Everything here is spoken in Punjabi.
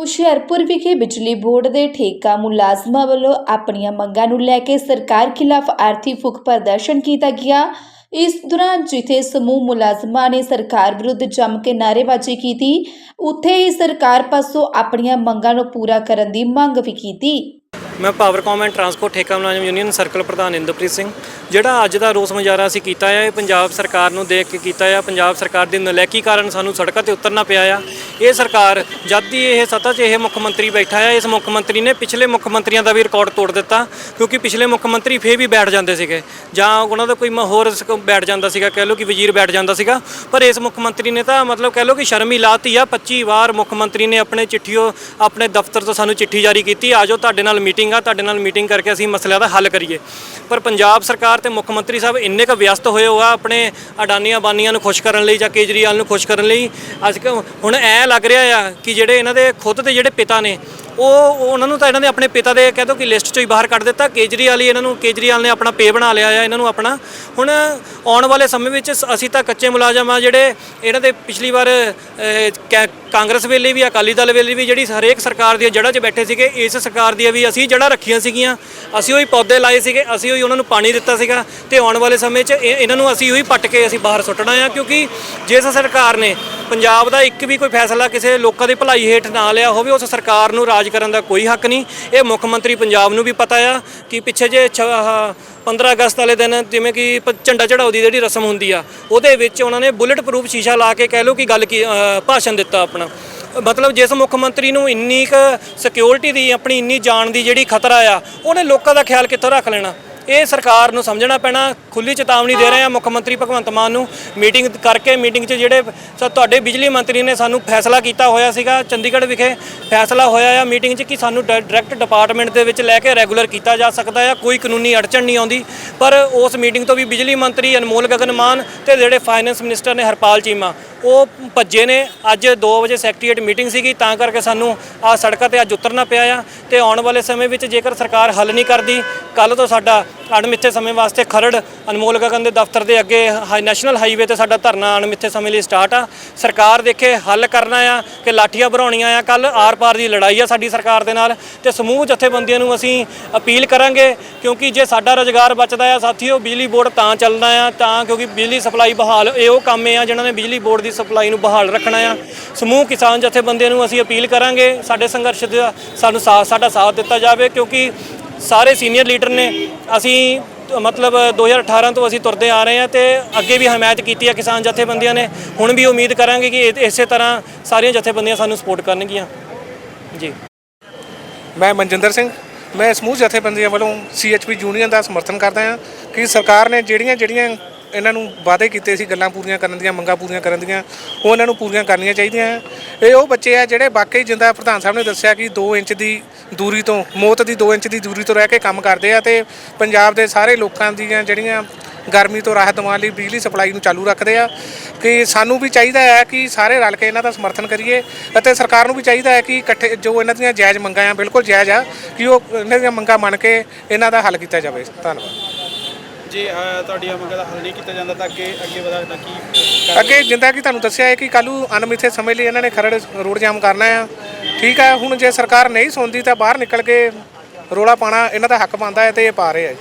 ਹੁਸ਼ਿਆਰਪੁਰ ਵਿਖੇ ਬਿਜਲੀ ਬੋਰਡ ਦੇ ਠੇਕਾ ਮੁਲਾਜ਼ਮਾਂ ਵੱਲੋਂ ਆਪਣੀਆਂ ਮੰਗਾਂ ਨੂੰ ਲੈ ਕੇ ਸਰਕਾਰ ਖਿਲਾਫ ਆਰਥੀ ਫੁਕ ਪ੍ਰਦਰਸ਼ਨ ਕੀਤਾ ਗਿਆ। ਇਸ ਦੌਰਾਨ ਜਿੱਥੇ ਸਮੂਹ ਮੁਲਾਜ਼ਮਾਂ ਨੇ ਸਰਕਾਰ ਵਿਰੁੱਧ ਜੰਮ ਕੇ ਨਾਅਰੇਬਾਜ਼ੀ ਕੀਤੀ, ਉੱਥੇ ਹੀ ਸਰਕਾਰ ਪਾਸੋਂ ਆਪਣੀਆਂ ਮੰਗਾਂ ਨੂੰ ਪੂਰਾ ਕਰਨ ਦੀ ਮੰਗ ਵੀ ਕੀਤੀ। ਮੈਂ ਪਾਵਰਕਾਮ ਐਂਡ ਟਰਾਂਸਪੋਰਟ ਠੇਕਾ ਮੁਲਾਜ਼ਮ ਯੂਨੀਅਨ ਸਰਕਲ ਪ੍ਰਧਾਨ ਇੰਦਰਪ੍ਰੀਤ ਸਿੰਘ ਜਿਹੜਾ ਅੱਜ ਦਾ ਰੋਸ ਮੁਜ਼ਾਹਰਾ ਅਸੀਂ ਕੀਤਾ ਹੈ ਇਹ ਪੰਜਾਬ ਸਰਕਾਰ ਨੂੰ ਦੇਖ ਕੇ ਕੀਤਾ ਹੈ ਪੰਜਾਬ ਸਰਕਾਰ ਦੀ ਨਲੈਕੀ ਕਾਰਨ ਸਾਨੂੰ ਸੜਕਾਂ ਤੇ ਉਤਰਨਾ ਪਿਆ ਆ। ਇਹ ਸਰਕਾਰ ਜਦ ਦੀ ਇਹ ਸੱਤਾ 'ਚ ਇਹ ਮੁੱਖ ਮੰਤਰੀ ਬੈਠਾ ਹੈ ਇਸ ਮੁੱਖ ਮੰਤਰੀ ਨੇ ਪਿਛਲੇ ਮੁੱਖ ਮੰਤਰੀਆਂ ਦਾ ਵੀ ਰਿਕਾਰਡ ਤੋੜ ਦਿੱਤਾ, ਕਿਉਂਕਿ ਪਿਛਲੇ ਮੁੱਖ ਮੰਤਰੀ ਫੇਰ ਵੀ ਬੈਠ ਜਾਂਦੇ ਸੀਗੇ। ਜਾਂ ਉਹਨਾਂ ਦਾ ਕੋਈ ਮ- ਹੋਰ ਸ- ਬੈਠ ਜਾਂਦਾ ਸੀਗਾ, ਕਹਿ ਲਓ ਕਿ ਵਜ਼ੀਰ ਬੈਠ ਜਾਂਦਾ ਸੀਗਾ, ਪਰ ਇਸ ਮੁੱਖ ਮੰਤਰੀ ਨੇ ਤਾਂ ਮਤਲਬ ਕਹਿ ਲਓ ਕਿ ਸ਼ਰਮ ਹੀ ਲਾਤੀ ਆ। 25 ਵਾਰ ਮੁੱਖ ਮੰਤਰੀ ਨੇ ਆਪਣੇ ਚਿੱਠੀਓ, ਆਪਣੇ ਦਫ਼ਤਰ ਤੋਂ ਸਾਨੂੰ ਚਿੱਠੀ ਜਾਰੀ ਕੀਤੀ ਆਜੋ ਤੁਹਾਡੇ ਨਾਲ ਮੀਟਿੰਗ ਆ, ਤੁਹਾਡੇ ਨਾਲ ਮੀਟਿੰਗ ਕਰਕੇ ਅਸੀਂ ਮਸਲਿਆਂ ਦਾ ਹੱਲ ਕਰੀਏ। ਪਰ ਪੰਜਾਬ ਸਰਕਾਰ ਤੇ ਮੁੱਖ ਮੰਤਰੀ ਸਾਹਿਬ ਇੰਨੇ ਕੁ ਵਿਅਸਤ ਹੋਏ ਹੋਆ ਆਪਣੇ ਅਡਾਨੀਆਂ ਬਾਨੀਆਂ ਨੂੰ ਖੁਸ਼ ਕਰਨ ਲਈ ਜਾਂ ਕੇਜਰੀਵਾਲ ਨੂੰ ਖੁਸ਼ ਕਰਨ ਲਈ। ਅੱਜ ਹੁਣ ਐ ਲੱਗ ਰਿਹਾ ਆ ਕਿ ਜਿਹੜੇ ਇਹਨਾਂ ਦੇ ਖੁਦ ਦੇ ਜਿਹੜੇ ਪਿਤਾ ਨੇ ਉਹ ਉਹਨਾਂ ਨੂੰ ਤਾਂ ਇਹਨਾਂ ਨੇ ਆਪਣੇ ਪਿਤਾ ਦੇ ਕਹਿ ਦੋ ਕਿ ਲਿਸਟ ਚੋਂ ਹੀ ਬਾਹਰ ਕੱਢ ਦਿੱਤਾ। ਕੇਜਰੀਵਾਲ ਹੀ ਇਹਨਾਂ ਨੂੰ ਕੇਜਰੀਵਾਲ ਨੇ ਆਪਣਾ ਪੇ ਬਣਾ ਲਿਆ ਆ ਇਹਨਾਂ ਨੂੰ ਆਪਣਾ। ਹੁਣ ਆਉਣ ਵਾਲੇ ਸਮੇਂ ਵਿੱਚ ਅਸੀਂ ਤਾਂ ਕੱਚੇ ਮੁਲਾਜ਼ਮ ਆ ਜਿਹੜੇ ਇਹਨਾਂ ਦੇ ਪਿਛਲੀ ਵਾਰ ਅਹ, ਕੈ- ਕਾਂਗਰਸ ਵੇਲੇ ਵੀ ਅਕਾਲੀ ਦਲ ਵੇਲੇ ਵੀ ਜਿਹੜੀ ਹਰੇਕ ਸਰਕਾਰ ਦੀਆਂ ਜੜ੍ਹਾਂ 'ਚ ਬੈਠੇ ਸੀਗੇ ਇਸ ਸਰਕਾਰ ਦੀਆਂ ਵੀ ਅਸੀਂ ਜੜ੍ਹਾਂ ਰੱਖੀਆਂ ਸੀਗੀਆਂ। ਅਸੀਂ ਉਹੀ ਪੌਦੇ ਲਾਏ ਸੀਗੇ ਅਸੀਂ ਉਹੀ ਉਹਨਾਂ ਨੂੰ ਪਾਣੀ ਦਿੱਤਾ ਸੀਗਾ। ਤੇ ਆਉਣ ਵਾਲੇ ਸਮੇਂ 'ਚ ਇਹ- ਇਹਨਾਂ ਨੂੰ ਅਸੀਂ ਉਹੀ ਪੱਟ ਕੇ ਅਸੀਂ ਬਾਹਰ ਸੁੱਟਣਾ ਆ ਕਿਉਂਕਿ ਜਿਸ ਸਰਕਾਰ ਨੇ ਪੰਜਾਬ ਦਾ ਇੱਕ ਵੀ ਕੋਈ ਫੈਸਲਾ ਕਿਸੇ ਲੋਕਾਂ ਦੀ ਭਲਾਈ ਹੇਠ ਨਾ ਲਿਆ ਹੋਵੇ, ਉਸ ਸਰਕਾਰ ਨੂੰ ਰਾਜ ਕਰਨ ਦਾ ਕੋਈ ਹੱਕ ਨਹੀਂ। ਇਹ ਮੁੱਖ ਮੰਤਰੀ ਪੰਜਾਬ ਨੂੰ ਵੀ ਪਤਾ ਆ ਕਿ ਪਿੱਛੇ ਜੇ ਛ- ਆਹ 15 ਅਗਸਤ ਵਾਲੇ ਦਿਨ ਜਿਵੇਂ ਕਿ ਪ- ਝੰਡਾ ਚੜਾਉ ਦੀ ਜਿਹੜੀ ਰਸਮ ਹੁੰਦੀ ਆ, ਉਹਦੇ ਵਿੱਚ ਉਹਨਾਂ ਨੇ ਬੁਲਟ ਪ੍ਰੂਫ ਸ਼ੀਸ਼ਾ ਲਾ ਕੇ ਕਹਿ ਲਓ ਕਿ ਗੱਲ ਕੀ ਭਾਸ਼ਣ ਦਿੱਤਾ ਆਪਣਾ। ਮਤਲਬ ਜਿਸ ਮੁੱਖ ਮੰਤਰੀ ਨੂੰ ਇੰਨੀ ਕੁ ਸਿਕਿਉਰਿਟੀ ਦੀ, ਆਪਣੀ ਇੰਨੀ ਜਾਨ ਦੀ ਜਿਹੜੀ ਖਤਰਾ ਆ, ਉਹਨੇ ਲੋਕਾਂ ਦਾ ਖਿਆਲ ਕਿੱਥੋਂ ਰੱਖ ਲੈਣਾ? ਇਹ ਸਰਕਾਰ ਨੂੰ ਸਮਝਣਾ ਪੈਣਾ ਖੁੱਲੀ ਚੇਤਾਵਨੀ ਦੇ ਰਹੇ ਆ ਮੁੱਖ ਮੰਤਰੀ ਭਗਵੰਤ ਮਾਨ ਨੂੰ। ਮੀਟਿੰਗ ਕਰਕੇ, ਮੀਟਿੰਗ 'ਚ ਜਿਹੜੇ ਸ- ਤੁਹਾਡੇ ਬਿਜਲੀ ਮੰਤਰੀ ਨੇ ਸਾਨੂੰ ਫੈਸਲਾ ਕੀਤਾ ਹੋਇਆ ਸੀਗਾ, ਚੰਡੀਗੜ੍ਹ ਵਿਖੇ ਫੈਸਲਾ ਹੋਇਆ ਆ ਮੀਟਿੰਗ 'ਚ ਕਿ ਸਾਨੂੰ ਡਾਇਰੈਕਟ ਡਿਪਾਰਟਮੈਂਟ ਦੇ ਵਿੱਚ ਲੈ ਕੇ ਰੈਗੂਲਰ ਕੀਤਾ ਜਾ ਸਕਦਾ ਆ, ਕੋਈ ਕਾਨੂੰਨੀ ਅੜਚਣ ਨਹੀਂ ਆਉਂਦੀ। ਪਰ ਉਸ ਮੀਟਿੰਗ ਤੋਂ ਵੀ ਬਿਜਲੀ ਮੰਤਰੀ ਅਨਮੋਲ ਗਗਨ ਮਾਨ ਤੇ ਜਿਹੜੇ ਫਾਈਨੈਂਸ ਮਿਨਿਸਟਰ ਨੇ ਹਰਪਾਲ ਚੀਮਾ, ਉਹ ਭੱਜੇ ਨੇ। ਅੱਜ 2 ਵਜੇ ਸੈਕਟਰੀਏਟ ਮੀਟਿੰਗ ਸੀਗੀ, ਤਾਂ ਕਰਕੇ ਸਾਨੂੰ ਆ ਸੜਕਾਂ ਤੇ ਅੱਜ ਉਤਰਨਾ ਪਿਆ ਆ। ਤੇ ਆਉਣ ਵਾਲੇ ਸਮੇਂ ਵਿੱਚ ਜੇਕਰ ਸਰਕਾਰ ਹੱਲ ਨਹੀਂ ਕਰਦੀ ਕੱਲ ਤੋਂ ਸਾਡਾ ਅਣਮਿੱਥੇ ਸਮੇਂ ਵਾਸਤੇ ਖਰੜ ਅਨਮੋਲ ਗਗਨ ਦੇ ਦਫ਼ਤਰ ਦੇ ਅੱਗੇ ਹਾਈ ਨੈਸ਼ਨਲ ਹਾਈਵੇ ਤੇ ਸਾਡਾ ਧਰਨਾ ਅਣਮਿੱਥੇ ਸਮੇਂ ਲਈ ਸਟਾਰਟ ਆ। ਸਰਕਾਰ ਦੇਖੇ ਹੱਲ ਕਰਨਾ ਆ ਕਿ ਲਾਠੀਆਂ ਭਰਾਉਣੀਆਂ ਆ। ਕੱਲ ਆਰ-ਪਾਰ ਦੀ ਲੜਾਈ ਆ ਸਾਡੀ ਸਰਕਾਰ ਦੇ ਨਾਲ ਤੇ ਸਮੂਹ ਜਥੇਬੰਦੀਆਂ ਨੂੰ ਅਸੀਂ ਅਪੀਲ ਕਰਾਂਗੇ ਕਿਉਂਕਿ ਜੇ ਸਾਡਾ ਰੋਜ਼ਗਾਰ ਬਚਦਾ ਆ ਸਾਥੀਓ ਬਿਜਲੀ ਬੋਰਡ ਤਾਂ ਚੱਲਣਾ ਆ, ਤਾਂ ਕਿਉਂਕਿ ਬਿਜਲੀ ਸਪਲਾਈ ਬਹਾਲ ਇਹ ਉਹ ਕੰਮ ਆ ਜਿਨ੍ਹਾਂ ਨੇ ਬਿਜਲੀ ਬੋਰਡ ਦੀ ਸਪਲਾਈ ਨੂੰ ਬਹਾਲ ਰੱਖਣਾ ਆ। ਸਮੂਹ ਕਿਸਾਨ ਜਥੇਬੰਦੀਆਂ ਨੂੰ ਅਸੀਂ ਅਪੀਲ ਕਰਾਂਗੇ ਸਾਡੇ ਸੰਘਰਸ਼ ਦਾ ਸਾਨੂੰ ਸਾਥ ਸਾਡਾ ਸਾਥ ਦਿੱਤਾ ਜਾਵੇ ਕਿਉਂਕਿ ਸਾਰੇ ਸੀਨੀਅਰ ਲੀਡਰ ਨੇ ਅਸੀਂ, ਮਤਲਬ 2018 ਤੋਂ ਅਸੀਂ ਤੁਰਦੇ ਆ ਰਹੇ ਹਾਂ ਤੇ ਅੱਗੇ ਵੀ ਹਮਾਇਤ ਕੀਤੀ ਹੈ ਕਿਸਾਨ ਜਥੇਬੰਦੀਆਂ ਨੇ। ਹੁਣ ਵੀ ਉਮੀਦ ਕਰਾਂਗੇ ਕਿ ਇਹ- ਇਸੇ ਤਰ੍ਹਾਂ ਸਾਰੀਆਂ ਜਥੇਬੰਦੀਆਂ ਸਾਨੂੰ ਸਪੋਰਟ ਕਰਨਗੀਆਂ। ਜੀ। ਮੈਂ ਮਨਜਿੰਦਰ ਸਿੰਘ। ਮੈਂ ਸਮੂਹ ਜਥੇਬੰਦੀਆਂ ਵੱਲੋਂ ਸੀਐਚਪੀ ਯੂਨੀਅਨ ਦਾ ਸਮਰਥਨ ਕਰਦਾ ਹਾਂ ਕਿ ਸਰਕਾਰ ਨੇ ਜਿਹੜੀਆਂ ਜਿਹੜੀਆਂ ਇਹਨਾਂ ਨੂੰ ਵਾਅਦੇ ਕੀਤੇ ਸੀ ਗੱਲਾਂ ਪੂਰੀਆਂ ਕਰਨ ਦੀਆਂ, ਮੰਗਾਂ ਪੂਰੀਆਂ ਕਰਨ ਦੀਆਂ, ਉਹ ਇਹਨਾਂ ਨੂੰ ਪੂਰੀਆਂ ਕਰਨੀਆਂ ਚਾਹੀਦੀਆਂ ਇਹ ਉਹ ਬੱਚੇ ਆ ਜਿਹੜੇ ਵਾਕਈ ਜਿੰਦਾ ਪ੍ਰਧਾਨ ਸਾਹਿਬ ਨੇ ਦੱਸਿਆ ਕਿ 2 ਇੰਚ ਦੀ ਦੂਰੀ ਤੋਂ, ਮੌਤ ਦੀ 2 ਇੰਚ ਦੀ ਦੂਰੀ ਤੋਂ ਰਹਿ ਕੇ ਕੰਮ ਕਰਦੇ ਆ ਤੇ ਪੰਜਾਬ ਦੇ ਸਾਰੇ ਲੋਕਾਂ ਦੀਆਂ ਜਿਹੜੀਆਂ ਗਰਮੀ ਤੋਂ ਰਾਹਤ ਦਿਵਾਉਣ ਲਈ ਬਿਜਲੀ ਸਪਲਾਈ ਨੂੰ ਚਾਲੂ ਰੱਖਦੇ ਆ ਕਿ ਸਾਨੂੰ ਵੀ ਚਾਹੀਦਾ ਹੈ ਕਿ ਸਾਰੇ ਰਲ ਕੇ ਇਹਨਾਂ ਦਾ ਸਮਰਥਨ ਕਰੀਏ ਅਤੇ ਸਰਕਾਰ ਨੂੰ ਵੀ ਚਾਹੀਦਾ ਹੈ ਕਿ ਇਕੱਠੇ ਜੋ ਇਹਨਾਂ ਦੀਆਂ ਜਾਇਜ਼ ਮੰਗਾਂ ਆ, ਬਿਲਕੁਲ ਜਾਇਜ਼ ਆ, ਕਿ ਉਹ ਇਹਨਾਂ ਦੀਆਂ ਮੰਗਾਂ ਮੰਨ ਕੇ ਇਹਨਾਂ ਦਾ ਹੱਲ ਕੀਤਾ ਜਾਵੇ। ਧੰਨਵਾਦ। ਜੇ ਤੁਹਾਡੀਆਂ ਮੰਗਾਂ ਦਾ ਹੱਲ ਨਹੀਂ ਕੀਤਾ ਜਾਂਦਾ ਤਾਂ ਅੱਗੇ ਅੱਗੇ ਵਧਾ ਕੀ ਅੱਗੇ ਜਿੰਦਾ ਕਿ ਤੁਹਾਨੂੰ ਦੱਸਿਆ ਹੈ ਕਿ ਕੱਲੂ ਅਨਮਿੱਥੇ ਸਮੇਂ ਲਈ ਇਹਨਾਂ ਨੇ ਖਰੜ ਰੋਡ ਜਾਮ ਕਰਨਾ ਆ ਠੀਕ ਹੈ, ਹੁਣ ਜੇ ਸਰਕਾਰ ਨਹੀਂ ਸੁਣਦੀ ਤਾਂ ਬਾਹਰ ਨਿਕਲ ਕੇ ਰੋਲਾ ਪਾਣਾ ਇਹਨਾਂ ਦਾ ਹੱਕ ਬਣਦਾ ਹੈ ਤੇ ਇਹ ਪਾ ਰਹੇ ਆ ਜੀ।